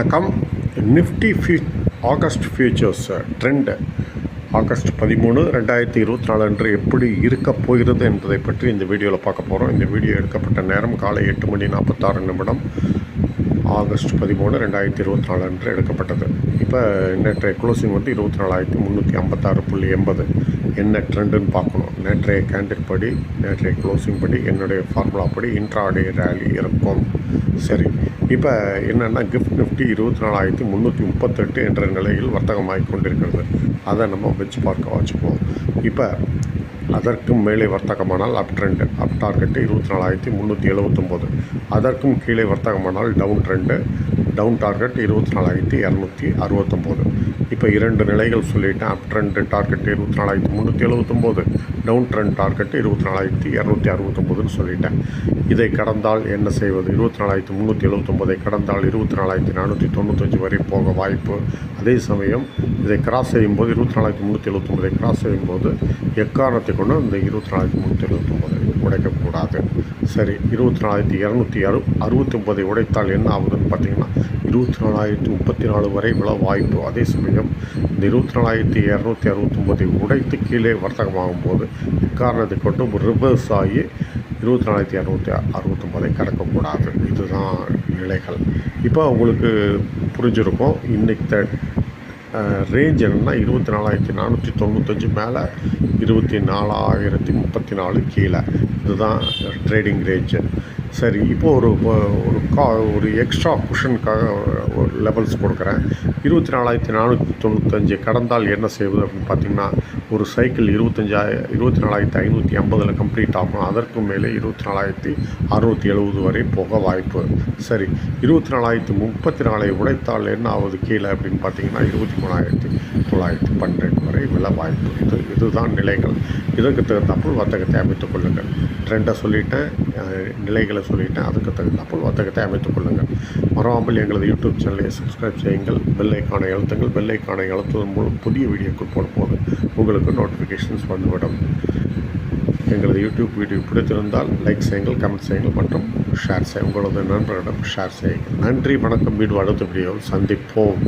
வணக்கம். நிஃப்டி ஃபியூ August futures trend. August பதிமூணு ரெண்டாயிரத்தி இருபத்தி நாலு அன்று எப்படி இருக்க போகிறது என்பதை பற்றி இந்த வீடியோவில் பார்க்க போகிறோம் இந்த வீடியோ எடுக்கப்பட்ட நேரம் காலை எட்டு மணி நாற்பத்தாறு நிமிடம். ஆகஸ்ட் பதிமூணு ரெண்டாயிரத்தி இருபத்தி நாலு அன்று எடுக்கப்பட்டது. இப்போ நேற்றைய க்ளோசிங் வந்து இருபத்தி நாலாயிரத்தி முந்நூற்றி ஐம்பத்தாறு புள்ளி எண்பது. என்ன ட்ரெண்டுன்னு பார்க்கணும். நேற்றைய கேண்டில் படி நேற்றைய க்ளோசிங் படி என்னுடைய ஃபார்முலா படி இன்ட்ராடே ரேலி இருக்கும். சரி இப்போ என்னென்னா கிஃப்ட் நிஃப்டி இருபத்தி நாலாயிரத்தி முந்நூற்றி முப்பத்தெட்டு என்ற நிலையில் வர்த்தகமாகி கொண்டிருக்கிறது. அதை நம்ம வச்சு பார்க்க வச்சுப்போம் இப்போ அதற்கும் மேலே வர்த்தகமானால் அப் ட்ரெண்டு அப் டார்கெட்டு இருபத்தி நாலாயிரத்தி முந்நூற்றி எழுபத்தொம்போது அதற்கும் கீழே வர்த்தகமானால் டவுன் ட்ரெண்டு டவுன் டார்கெட் இருபத்தி நாலாயிரத்தி இரநூத்தி அறுபத்தொம்போது. இப்போ இரண்டு நிலைகள் சொல்லிட்டேன். அப் ட்ரெண்ட் டார்கெட் இருபத்தி நாலாயிரத்தி முந்நூற்றி எழுபத்தொம்போது டவுன் ட்ரெண்ட் டார்கெட் இருபத்தி நாலாயிரத்தி இரநூத்தி அறுபத்தொம்போதுன்னு சொல்லிட்டேன். இதை கடந்தால் என்ன செய்வது? இருபத்தி நாலாயிரத்தி முந்நூற்றி எழுபத்தொம்போதை கடந்தால் இருபத்தி நாலாயிரத்தி நானூற்றி தொண்ணூத்தஞ்சு வரை போக வாய்ப்பு. அதே சமயம் இதை கிராஸ் செய்யும்போது இருபத்தி நாலாயிரத்தி முந்நூற்றி எழுபத்தொம்போதை கிராஸ் செய்யும்போது எக்காரணத்தை கொண்டு இந்த இருபத்தி நாலாயிரத்தி முந்நூற்றி எழுபத்தொம்போது உடைக்கக்கூடாது. சரி இருபத்தி நாலாயிரத்தி இரநூத்தி அறு அறுபத்தி ஒன்பதை உடைத்தால் என்ன ஆகுதுன்னு பார்த்தீங்கன்னா இருபத்தி நாலாயிரத்தி முப்பத்தி நாலு வரை விழ வாய்ப்பு. அதே சமயம் இந்த இருபத்தி நாலாயிரத்தி இரநூத்தி அறுபத்தொம்பதை உடைத்து கீழே வர்த்தகமாகும் போது இக்காரணத்தை கொண்டும் ரிவர்ஸ் ஆகி இருபத்தி நாலாயிரத்தி இரநூத்தி அறுபத்தொம்பதை கடக்கக்கூடாது. இதுதான் நிலைகள். இப்போ உங்களுக்கு புரிஞ்சிருக்கும் இன்றைக்கி த ரேஞ்ச் என்னென்னா இருபத்தி நாலாயிரத்தி நானூற்றி தொண்ணூத்தஞ்சு மேலே இருபத்தி நாலாயிரத்தி முப்பத்தி நாலு கீழே. இதுதான் ட்ரேடிங் ரேஞ்சு சரி இப்போது ஒரு ஒரு கா ஒரு எக்ஸ்ட்ரா குஷனுக்காக ஒரு லெவல்ஸ் கொடுக்குறேன். இருபத்தி நாலாயிரத்தி நானூற்றி தொண்ணூத்தஞ்சு கடந்தால் என்ன செய்வது அப்படின்னு பார்த்தீங்கன்னா ஒரு சைக்கிள் இருபத்தஞ்சாயிர இருபத்தி நாலாயிரத்தி ஐநூற்றி ஐம்பதில் கம்ப்ளீட் ஆகும் அதற்கு மேலே இருபத்தி நாலாயிரத்தி அறுநூற்றி எழுபது வரை போக வாய்ப்பு. சரி இருபத்தி நாலாயிரத்தி முப்பத்தி நாலை உடைத்தால் என்ன ஆகுது கீழே அப்படின்னு பார்த்தீங்கன்னா இருபத்தி மூணாயிரத்தி தொள்ளாயிரத்தி பன்னெண்டு வரை விழ வாய்ப்பு. இது இதுதான் நிலைகள். இதற்கு தகுந்தாப்புல் வர்த்தகத்தை அமைத்துக் கொள்ளுங்கள். ட்ரெண்டை சொல்லிவிட்டேன் நிலைகளை சொல்லிட்டேன். அதுக்கு தகுந்தாப்போல் வர்த்தகத்தை அமைத்துக் கொள்ளுங்கள். மறவாமல் எங்களது யூடியூப் சேனலை சப்ஸ்கிரைப் செய்யுங்கள். பெல்லைக்கான எழுத்துங்கள் பெல்லைக்கான அழுத்துவதன் மூலம் புதிய வீடியோக்கள் போடும்போது உங்களுக்கு நோட்டிஃபிகேஷன்ஸ் வந்துவிடும். எங்களது யூடியூப் வீடியோ பிடித்திருந்தால் லைக் செய்யுங்கள் கமெண்ட் செய்யுங்கள் மற்றும் ஷேர் செய்ய உங்களது நண்பர்களிடம் ஷேர் செய்யுங்கள். நன்றி வணக்கம். வீடு அடுத்த வீடியோவில் சந்திப்போம்.